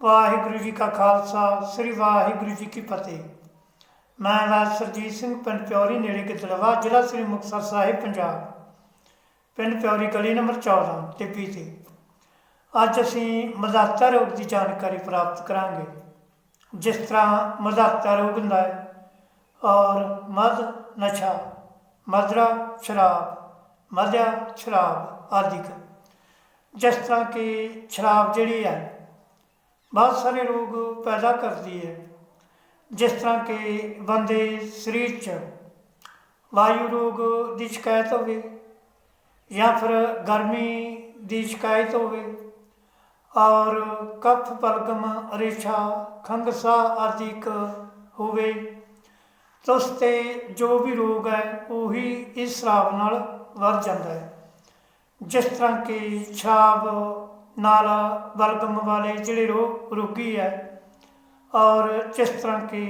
ਵਾਹਿਗੁਰੂ ਜੀ ਕਾ ਖਾਲਸਾ, ਸ੍ਰੀ ਵਾਹਿਗੁਰੂ ਜੀ ਕੀ ਫਤਿਹ। ਮੈਂ ਰਾਜ ਸਰਜੀਤ ਸਿੰਘ, ਪਿੰਡ ਪਿਉਰੀ ਨੇੜੇ ਗਿੱਦੜਵਾ, ਜ਼ਿਲ੍ਹਾ ਸ੍ਰੀ ਮੁਕਤਸਰ ਸਾਹਿਬ, ਪੰਜਾਬ। ਪਿੰਡ ਪਿਉਰੀ ਗਲੀ ਨੰਬਰ 14 ਟਿੱਪੀ ਤੇ। ਅੱਜ ਅਸੀਂ ਮਦਾਤਾ ਰੋਗ ਦੀ ਜਾਣਕਾਰੀ ਪ੍ਰਾਪਤ ਕਰਾਂਗੇ। ਜਿਸ ਤਰ੍ਹਾਂ ਮਦਾਤਾ ਰੋਗ ਹੁੰਦਾ ਹੈ ਔਰ ਮਦ ਨਸ਼ਾ, ਮਦਰਾ ਸ਼ਰਾਬ, ਮਦਿਆ ਸ਼ਰਾਬ ਆਦਿਕ। ਜਿਸ ਤਰ੍ਹਾਂ ਕਿ ਸ਼ਰਾਬ ਜਿਹੜੀ ਹੈ ਬਹੁਤ ਸਾਰੇ ਰੋਗ ਪੈਦਾ ਕਰਦੀ ਹੈ। ਜਿਸ ਤਰ੍ਹਾਂ ਕਿ ਬੰਦੇ ਸਰੀਰ 'ਚ ਵਾਯੂ ਰੋਗ ਦੀ ਸ਼ਿਕਾਇਤ ਹੋਵੇ ਜਾਂ ਫਿਰ ਗਰਮੀ ਦੀ ਸ਼ਿਕਾਇਤ ਹੋਵੇ ਔਰ ਕਫ, ਪਲਗਮ ਰੇਸ਼ਾ ਖੰਗਸਾ ਆਦਿ ਕ ਹੋਵੇ ਉਸ ਤੇ ਜੋ ਵੀ ਰੋਗ ਹੈ ਉਹੀ ਇਸ ਸ਼ਰਾਬ ਨਾਲ ਵੱਧ ਜਾਂਦਾ ਹੈ। ਜਿਸ ਤਰ੍ਹਾਂ ਕਿ ਸ਼ਰਾਬ ਨਾਲ ਬਲਗਮ ਵਾਲੇ ਜਿਹੜੇ ਰੋ ਰੋਗੀ ਹੈ ਔਰ ਜਿਸ ਤਰ੍ਹਾਂ ਕਿ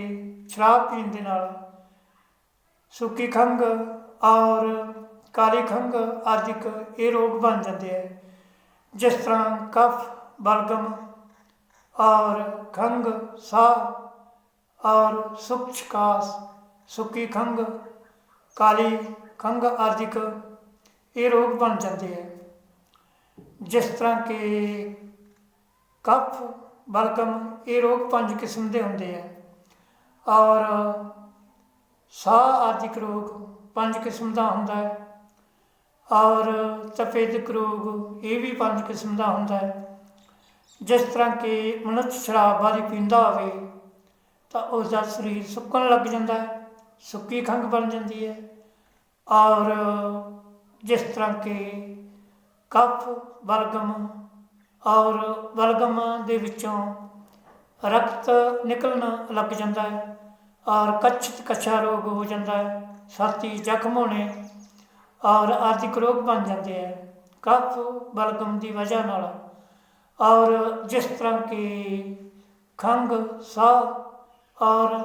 ਸ਼ਰਾਬ ਪੀਣ ਦੇ ਨਾਲ ਸੁੱਕੀ ਖੰਘ ਔਰ ਕਾਲੀ ਖੰਘ ਆਦਿਕ ਇਹ ਰੋਗ ਬਣ ਜਾਂਦੇ ਹੈ ਜਿਸ ਤਰ੍ਹਾਂ ਕਫ ਬਲਗਮ ਔਰ ਖੰਘ ਸਾਹ ਔਰ ਸੁਖਚਕਾਸ ਸੁੱਕੀ ਖੰਘ ਕਾਲੀ ਖੰਘ ਆਦਿਕ ਇਹ ਰੋਗ ਬਣ ਜਾਂਦੇ ਹੈ ਜਿਸ ਤਰ੍ਹਾਂ ਕਿ ਕਫ ਬਲਗਮ ਇਹ ਰੋਗ ਪੰਜ ਕਿਸਮ ਦੇ ਹੁੰਦੇ ਆ। ਔਰ ਸਾਹ ਆਦਿਕ ਰੋਗ ਪੰਜ ਕਿਸਮ ਦਾ ਹੁੰਦਾ ਹੈ। ਔਰ ਤਪੇਦਕ ਰੋਗ ਇਹ ਵੀ ਪੰਜ ਕਿਸਮ ਦਾ ਹੁੰਦਾ ਹੈ। ਜਿਸ ਤਰ੍ਹਾਂ ਕਿ ਮਨੁੱਖ ਸ਼ਰਾਬ ਵਾਲੀ ਪੀਂਦਾ ਹੋਵੇ, ਤਾਂ ਉਸ ਦਾ ਸਰੀਰ ਸੁੱਕਣ ਲੱਗ ਜਾਂਦਾ ਹੈ, ਸੁੱਕੀ ਖੰਘ ਬਣ ਜਾਂਦੀ ਹੈ। ਔਰ ਜਿਸ ਤਰ੍ਹਾਂ ਕਿ ਕਫ ਬਲਗਮ ਔਰ ਬਲਗਮ ਦੇ ਵਿੱਚੋਂ ਰਕਤ ਨਿਕਲਣ ਲੱਗ ਜਾਂਦਾ ਹੈ ਔਰ ਕੱਚਤ ਕੱਛਾ ਰੋਗ ਹੋ ਜਾਂਦਾ ਹੈ ਛਾਤੀ ਜ਼ਖਮ ਹੋਣੇ ਔਰ ਆਦਿਕ ਰੋਗ ਬਣ ਜਾਂਦੇ ਹੈ। ਕਫ ਬਲਗਮ ਦੀ ਵਜ੍ਹਾ ਨਾਲ ਔਰ ਜਿਸ ਤਰ੍ਹਾਂ ਕਿ ਖੰਘ, ਸਾਹ ਔਰ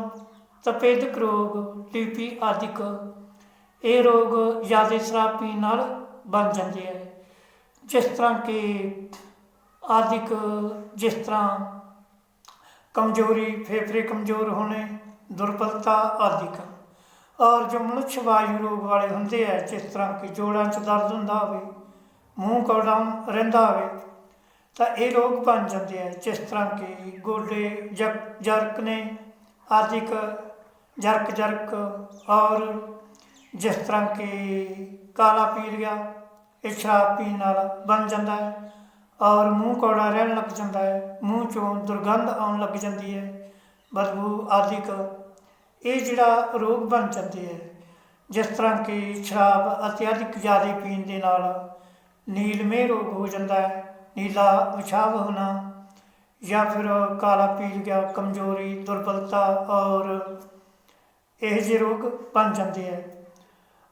ਤਪੇਦਕ ਰੋਗ ਟੀਪੀ ਆਦਿਕ, ਇਹ ਰੋਗ ਜ਼ਿਆਦਾ ਸ਼ਰਾਬ ਪੀਣ ਨਾਲ ਬਣ ਜਾਂਦੇ ਹੈ। ਜਿਸ ਤਰ੍ਹਾਂ ਕਿ ਆਦਿਕ ਜਿਸ ਤਰ੍ਹਾਂ ਕਮਜ਼ੋਰੀ, ਫੇਫੜੇ ਕਮਜ਼ੋਰ ਹੋਣੇ, ਦੁਰਬਲਤਾ ਆਦਿਕ। ਔਰ ਜੋ ਮਨੁੱਖ ਵਾਯੂ ਰੋਗ ਵਾਲੇ ਹੁੰਦੇ ਆ, ਜਿਸ ਤਰ੍ਹਾਂ ਕਿ ਜੋੜਾਂ 'ਚ ਦਰਦ ਹੁੰਦਾ ਹੋਵੇ, ਮੂੰਹ ਕੌੜਾ ਰਹਿੰਦਾ ਹੋਵੇ, ਤਾਂ ਇਹ ਰੋਗ ਬਣ ਜਾਂਦੇ ਆ, ਜਿਸ ਤਰ੍ਹਾਂ ਕਿ ਗੋਡੇ ਜਕ ਜਰਕ ਨੇ ਆਦਿਕ ਜਰਕ ਜਰਕ ਔਰ ਜਿਸ ਤਰ੍ਹਾਂ ਕਿ ਕਾਲਾ ਪੀਲੀਆ ਇਹ ਸ਼ਰਾਬ ਪੀਣ ਨਾਲ ਬਣ ਜਾਂਦਾ ਹੈ ਔਰ ਮੂੰਹ ਕੌੜਾ ਰਹਿਣ ਲੱਗ ਜਾਂਦਾ ਹੈ, ਮੂੰਹ ਚੋਂ ਦੁਰਗੰਧ ਆਉਣ ਲੱਗ ਜਾਂਦੀ ਹੈ। ਬਦਬੂ ਆਦਿਕ ਇਹ ਜਿਹੜਾ ਰੋਗ ਬਣ ਜਾਂਦੇ ਹੈ, ਜਿਸ ਤਰ੍ਹਾਂ ਕਿ ਸ਼ਰਾਬ ਅਤਿਆਧਿਕ ਜ਼ਿਆਦਾ ਪੀਣ ਦੇ ਨਾਲ ਨੀਲਮੇ ਰੋਗ ਹੋ ਜਾਂਦਾ ਹੈ, ਨੀਲਾ ਵਿਛਾਵ ਹੋਣਾ ਜਾਂ ਫਿਰ ਕਾਲਾ ਪੀਲ ਗਿਆ, ਕਮਜ਼ੋਰੀ, ਦੁਰਬਲਤਾ ਔਰ ਇਹ ਜਿਹੇ ਰੋਗ ਬਣ ਜਾਂਦੇ ਹੈ।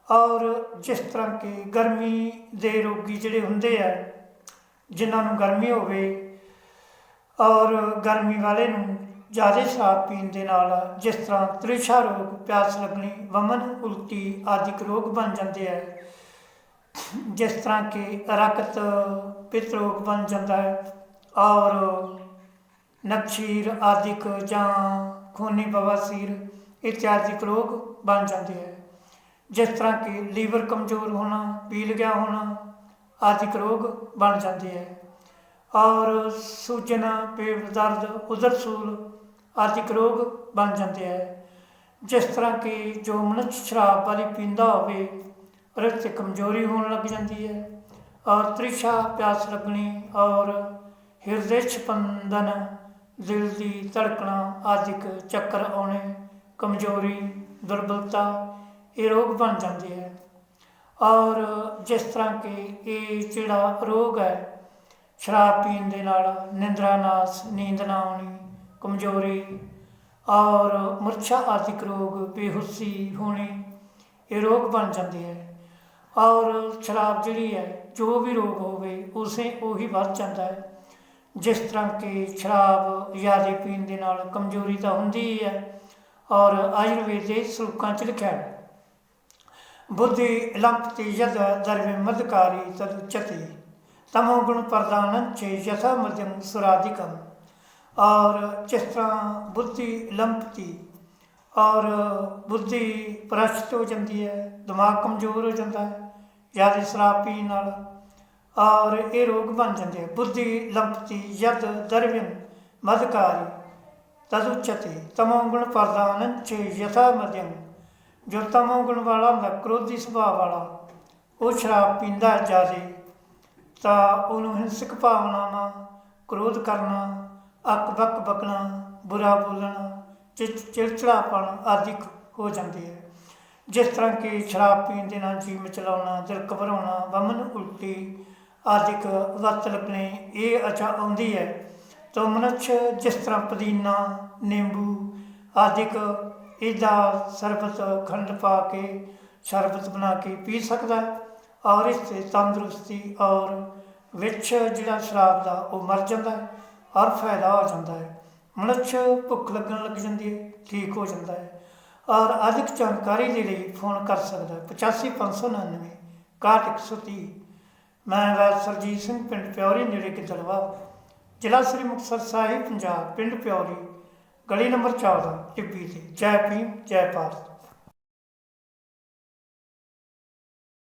ਔਰ ਜਿਸ ਤਰ੍ਹਾਂ ਕਿ ਗਰਮੀ ਦੇ ਰੋਗੀ ਜਿਹੜੇ ਹੁੰਦੇ ਆ, ਜਿਨ੍ਹਾਂ ਨੂੰ ਗਰਮੀ ਹੋਵੇ ਔਰ ਗਰਮੀ ਵਾਲੇ ਨੂੰ ਜ਼ਿਆਦਾ ਸ਼ਰਾਬ ਪੀਣ ਦੇ ਨਾਲ ਜਿਸ ਤਰ੍ਹਾਂ ਤ੍ਰਿਸ਼ਾ ਰੋਗ, ਪਿਆਸ ਲੱਗਣੀ, ਵਮਨ, ਉਲਟੀ ਆਦਿਕ ਰੋਗ ਬਣ ਜਾਂਦੇ ਆ। ਜਿਸ ਤਰ੍ਹਾਂ ਕਿ ਰਕਤ ਪਿਤ ਰੋਗ ਬਣ ਜਾਂਦਾ ਹੈ ਔਰ ਨਕਸ਼ੀਰ ਆਦਿਕ ਜਾਂ ਖੂਨੀ ਬਵਾਸੀਰ ਇਤਿਆਦਿਕ ਰੋਗ ਬਣ ਜਾਂਦੇ ਹੈ ਜਿਸ ਤਰ੍ਹਾਂ ਕਿ ਲੀਵਰ ਕਮਜ਼ੋਰ ਹੋਣਾ, ਪੀਲ ਗਿਆ ਹੋਣਾ ਆਦਿਕ ਰੋਗ ਬਣ ਜਾਂਦੇ ਹੈ ਔਰ ਸੂਜਨਾ, ਪੇਟ ਦਰਦ ਉਦਰਸੂਲ ਆਦਿਕ ਰੋਗ ਬਣ ਜਾਂਦੇ ਹੈ ਜਿਸ ਤਰ੍ਹਾਂ ਕਿ ਜੋ ਮਨੁੱਖ ਸ਼ਰਾਬ ਵਾਲੀ ਪੀਂਦਾ ਹੋਵੇ ਉਹਦੇ 'ਤੇ ਕਮਜ਼ੋਰੀ ਹੋਣ ਲੱਗ ਜਾਂਦੀ ਹੈ। ਔਰ ਤ੍ਰਿਸ਼ਾ ਪਿਆਸ ਲੱਗਣੀ ਔਰ ਹਿਰਦੇ ਛਪੰਦਨ, ਦਿਲ ਦੀ ਧੜਕਣਾ ਆਦਿਕ ਚੱਕਰ ਆਉਣੇ, ਕਮਜ਼ੋਰੀ, ਦੁਰਬਲਤਾ ਇਹ ਰੋਗ ਬਣ ਜਾਂਦੇ ਹੈ। ਔਰ ਜਿਸ ਤਰ੍ਹਾਂ ਕਿ ਇਹ ਜਿਹੜਾ ਰੋਗ ਹੈ, ਸ਼ਰਾਬ ਪੀਣ ਦੇ ਨਾਲ ਨਿੰਦਰਾ ਨਾਸ, ਨੀਂਦ ਨਾ ਆਉਣੀ, ਕਮਜ਼ੋਰੀ ਔਰ ਮੁਰਛਾ ਆਦਿਕ ਰੋਗ, ਬੇਹੁੱਸੀ ਹੋਣੀ, ਇਹ ਰੋਗ ਬਣ ਜਾਂਦੇ ਹੈ। ਔਰ ਸ਼ਰਾਬ ਜਿਹੜੀ ਹੈ, ਜੋ ਵੀ ਰੋਗ ਹੋਵੇ, ਉਸੇ ਉਹੀ ਵੱਧ ਜਾਂਦਾ ਹੈ। ਜਿਸ ਤਰ੍ਹਾਂ ਕਿ ਸ਼ਰਾਬ ਜ਼ਿਆਦਾ ਪੀਣ ਦੇ ਨਾਲ ਕਮਜ਼ੋਰੀ ਤਾਂ ਹੁੰਦੀ ਹੀ ਹੈ ਔਰ ਆਯੁਰਵੇਦ ਦੇ ਸਲੋਕਾਂ 'ਚ ਲਿਖਿਆ ਹੈ। बुद्धि लंपति यद दर्वे मदकारी तदुच्यते तमोगुण प्रदान छे यथा मध्यम सुराधिकम और जिस तरह बुद्धि लंपति ਔਰ ਬੁੱਧੀ ਪ੍ਰਸ਼ਟ ਹੋ ਜਾਂਦੀ ਹੈ, ਦਿਮਾਗ ਕਮਜ਼ੋਰ ਹੋ ਜਾਂਦਾ ਹੈ ਜ਼ਿਆਦਾ ਸ਼ਰਾਬ ਪੀਣ ਨਾਲ, ਔਰ ਇਹ ਰੋਗ ਬਣ ਜਾਂਦੇ ਬੁੱਧੀ ਲੰਪਤੀ ਯਦ ਦਰਵਿਨ ਮਦਕਾਰੀ ਤਦੁਚਤੇ ਤਮੋ ਗੁਣ ਪ੍ਰਦਾਨ ਚੇ ਯਥਾ ਮਧਿਯਮ ਜੋ ਤਮੋਗੁਣ ਵਾਲਾ ਹੁੰਦਾ ਕ੍ਰੋਧੀ ਸੁਭਾਅ ਵਾਲਾ, ਉਹ ਸ਼ਰਾਬ ਪੀਂਦਾ ਹੈ ਜ਼ਿਆਦੇ, ਤਾਂ ਉਹਨੂੰ ਹਿੰਸਕ ਭਾਵਨਾਵਾਂ, ਕ੍ਰੋਧ ਕਰਨਾ, ਅੱਕ ਬੱਕ ਬਕਣਾ, ਬੁਰਾ ਬੋਲਣਾ, ਚਿੜ ਚਿੜਚਿੜਾਪਣ ਆਦਿ ਹੋ ਜਾਂਦੀ ਹੈ। ਜਿਸ ਤਰ੍ਹਾਂ ਕਿ ਸ਼ਰਾਬ ਪੀਣ ਦੇ ਨਾਲ ਜੀਵ ਚਲਾਉਣਾ, ਦਿਲ ਘਬਰਾਉਣਾ, ਵਮਨ ਉਲਟੀ ਆਦਿਕ ਵਤ ਲੱਗਣੇ, ਇਹ ਅਚਾ ਆਉਂਦੀ ਹੈ। ਤਾਂ ਮਨੁੱਖ ਜਿਸ ਤਰ੍ਹਾਂ ਪੁਦੀਨਾ, ਨਿੰਬੂ ਆਦਿਕ ਇਹਦਾ ਸਰਬਤ ਖੰਡ ਪਾ ਕੇ, ਸ਼ਰਬਤ ਬਣਾ ਕੇ ਪੀ ਸਕਦਾ ਔਰ ਇਸ ਤੇ ਤੰਦਰੁਸਤੀ ਔਰ ਵਿੱਚ ਜਿਹੜਾ ਸ਼ਰਾਬ ਦਾ ਉਹ ਮਰ ਜਾਂਦਾ ਹੈ ਔਰ ਫਾਇਦਾ ਹੋ ਜਾਂਦਾ ਹੈ। ਮਨੁੱਖ ਭੁੱਖ ਲੱਗਣ ਲੱਗ ਜਾਂਦੀ ਹੈ, ਠੀਕ ਹੋ ਜਾਂਦਾ ਹੈ ਔਰ ਅਧਿਕ ਜਾਣਕਾਰੀ ਦੇ ਲਈ ਫੋਨ ਕਰ ਸਕਦਾ ਹੈ। 85599 6130 ਮੈਂ ਵੈਦ ਸਰਜੀਤ ਸਿੰਘ, ਪਿੰਡ ਪਿਉਰੀ ਨੇੜੇ ਕਿਦਲਵਾ ਜ਼ਿਲ੍ਹਾ ਸ੍ਰੀ ਮੁਕਤਸਰ ਸਾਹਿਬ, ਪੰਜਾਬ, ਪਿੰਡ ਪਿਉਰੀ ਗਲੀ ਨੰਬਰ 14 ਟਿੱਬੀ ਤੇ ਜੈ ਭੀਮ ਜੈ ਭਾਰਤ।